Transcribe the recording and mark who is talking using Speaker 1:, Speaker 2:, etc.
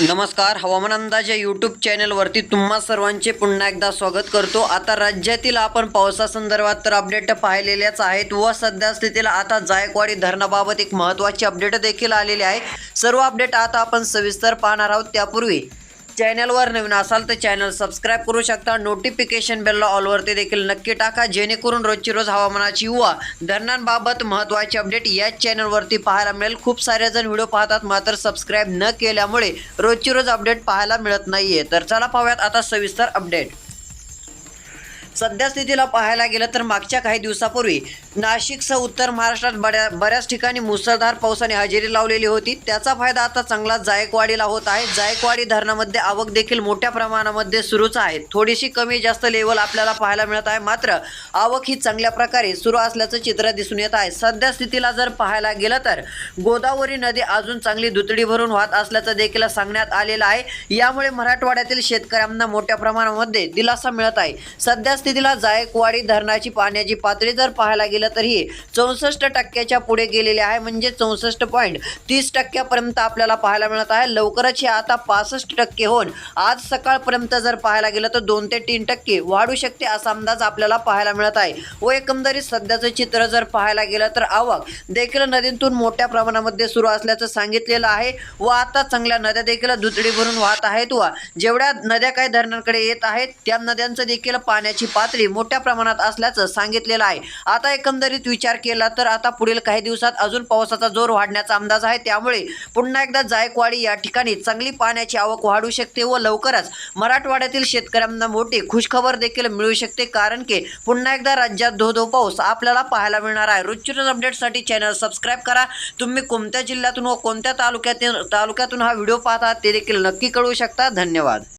Speaker 1: नमस्कार हवामान अंदाज या यूट्यूब चॅनलवरती तुम्हा सर्वांचे पुन्हा एकदा स्वागत करतो. आता राज्यातील आपण पावसासंदर्भात तर अपडेट पाहिलेल्याच आहेत व सध्या स्थितीला आता जायकवाडी धरणाबाबत एक महत्त्वाची अपडेट देखील आलेली आहे. सर्व अपडेट आता आपण सविस्तर पाहणार आहोत. त्यापूर्वी चॅनलवर नवीन असाल तर चॅनल सबस्क्राईब करू शकता. नोटिफिकेशन बेलला ऑलवरती देखील नक्की टाका. जेणेकरून रोजची रोज हवामानाची युवा धरणांबाबत महत्त्वाचे अपडेट याच चॅनलवरती पाहायला मिळेल. खूप सारे जण व्हिडिओ पाहतात मात्र सबस्क्राईब न केल्यामुळे रोजची रोज अपडेट पाहायला मिळत नाहीये. तर चला पाहूयात आता सविस्तर अपडेट सध्या स्थितीला पाहायला गेलं तर मागच्या काही दिवसापूर्वी नाशिकसह उत्तर महाराष्ट्रात बऱ्या बऱ्याच ठिकाणी मुसळधार पावसाने हजेरी लावलेली होती. त्याचा फायदा आता चांगला जायकवाडीला होत आहे. जायकवाडी धरणामध्ये आवक देखील मोठ्या प्रमाणामध्ये सुरूच आहे. थोडीशी कमी जास्त लेवल आपल्याला पाहायला मिळत आहे. मात्र आवक ही चांगल्या प्रकारे सुरू असल्याचं चित्र दिसून येत आहे. सध्या स्थितीला जर पाहायला गेलं तर गोदावरी नदी अजून चांगली दुतडी भरून वाहत असल्याचं देखील सांगण्यात आलेलं आहे. यामुळे मराठवाड्यातील शेतकऱ्यांना मोठ्या प्रमाणामध्ये दिलासा मिळत आहे. सध्या स्थितीला जायकवाडी धरणाची पाण्याची पातळी जर पाहायला गेलं तर ही चौसष्ट टक्क्याच्या पुढे गेलेली आहे. म्हणजे चौसष्ट पॉईंट तीस टक्क्यापर्यंत आपल्याला पाहायला मिळत आहे. लवकरच हे आता पासष्ट टक्के होऊन आज सकाळपर्यंत जर पाहायला गेलं तर दोन ते तीन टक्के वाढू शकते असा अंदाज आपल्याला पाहायला मिळत आहे. व एकंदरीत सध्याचं चित्र जर पाहायला गेलं तर आवक देखील नदीतून मोठ्या प्रमाणामध्ये सुरू असल्याचं सांगितलेलं आहे. व आता चांगल्या नद्या देखील दुथडी भरून वाहत आहेत व जेवढ्या नद्या काही धरणांकडे येत आहेत त्या नद्यांचं देखील पाण्याची पातळी मोठ्या प्रमाणात असल्याचं सांगितलेलं आहे. आता एकंदरीत विचार केला तर आता पुढील काही दिवसात अजून पावसाचा जोर वाढण्याचा अंदाज आहे. त्यामुळे पुन्हा एकदा जायकवाडी या ठिकाणी चांगली पाण्याची आवक वाढू शकते व लवकरच मराठवाड्यातील शेतकऱ्यांना मोठी खुशखबर देखील मिळू शकते. कारण की पुन्हा एकदा राज्यात धो धो पाऊस आपल्याला पाहायला मिळणार आहे. रोजच्या अपडेटसाठी चॅनल सबस्क्राईब करा. तुम्ही कोणत्या जिल्ह्यातून व कोणत्या तालुक्यातील तालुक्यातून हा व्हिडिओ पाहता ते देखील नक्की कळू शकता. धन्यवाद.